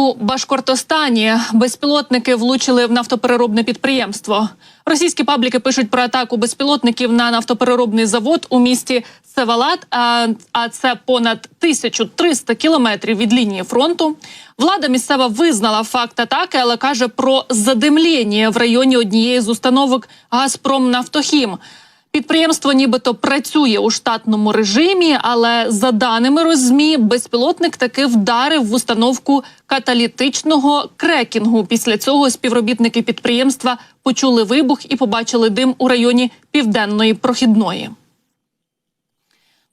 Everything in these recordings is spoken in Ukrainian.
У Башкортостані безпілотники влучили в нафтопереробне підприємство. Російські пабліки пишуть про атаку безпілотників на нафтопереробний завод у місті Севалат. А, це понад 1300 кілометрів від лінії фронту. Влада місцева визнала факт атаки, але каже про задимлення в районі однієї з установок Газпромнафтохім. Підприємство нібито працює у штатному режимі, але за даними розмі, безпілотник таки вдарив в установку каталітичного крекінгу. Після цього співробітники підприємства почули вибух і побачили дим у районі південної прохідної.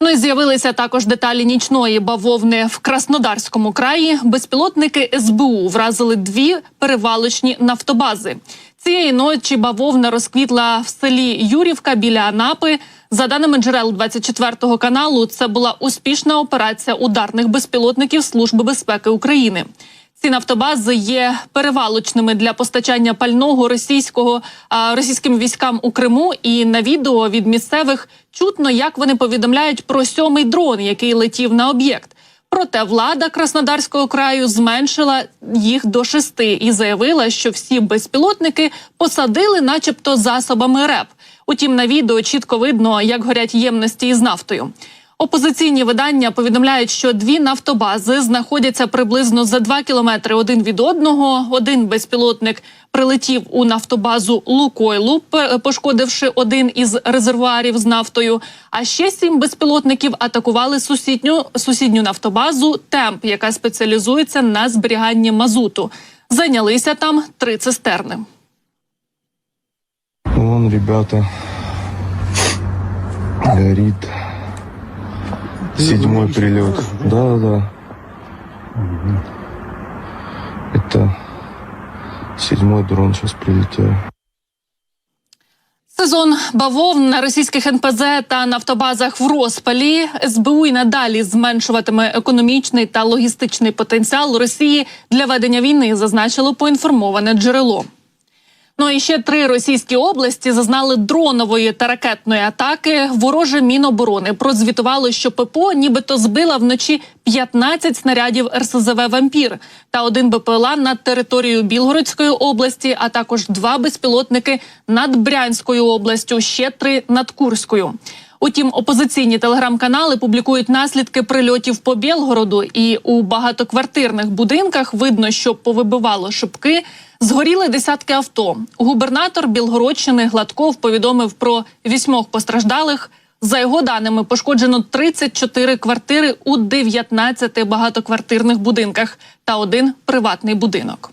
Ну і з'явилися також деталі нічної бавовни в Краснодарському краї. Безпілотники СБУ вразили дві перевалочні нафтобази. Цієї ночі бавовна розквітла в селі Юрівка біля Анапи. За даними джерел 24 каналу, це була успішна операція ударних безпілотників Служби безпеки України. Ці нафтобази є перевалочними для постачання пального російського російським військам у Криму. І на відео від місцевих чутно, як вони повідомляють про сьомий дрон, який летів на об'єкт. Проте влада Краснодарського краю зменшила їх до шести і заявила, що всі безпілотники посадили, начебто, засобами РЕП. Утім, на відео чітко видно, як горять ємності із нафтою. Опозиційні видання повідомляють, що дві нафтобази знаходяться приблизно за два кілометри один від одного. Один безпілотник прилетів у нафтобазу Лукойлу, пошкодивши один із резервуарів з нафтою. А ще сім безпілотників атакували сусідню сусідню нафтобазу Темп, яка спеціалізується на зберіганні мазуту. Зайнялися там три цистерни. Вон, ребята, горит. Седьмой прилет. Да, да, да. Это седьмой дрон сейчас прилетел. Сезон бавовн на російських НПЗ та нафтобазах в розпалі СБУ і надалі зменшуватиме економічний та логістичний потенціал Росії для ведення війни, зазначило поінформоване джерело. Ну і ще три російські області зазнали дронової та ракетної атаки. Вороже міноборони прозвітували, що ППО нібито збила вночі 15 снарядів РСЗВ Вампір та один БПЛА над територією Білгородської області, а також два безпілотники над Брянською областю, ще три над Курською. Утім, опозиційні телеграм-канали публікують наслідки прильотів по Білгороду, і у багатоквартирних будинках видно, що повибивало шибки. Згоріли десятки авто. Губернатор Білгородщини Гладков повідомив про вісьмох постраждалих. За його даними, пошкоджено 34 квартири у 19 багатоквартирних будинках та один приватний будинок.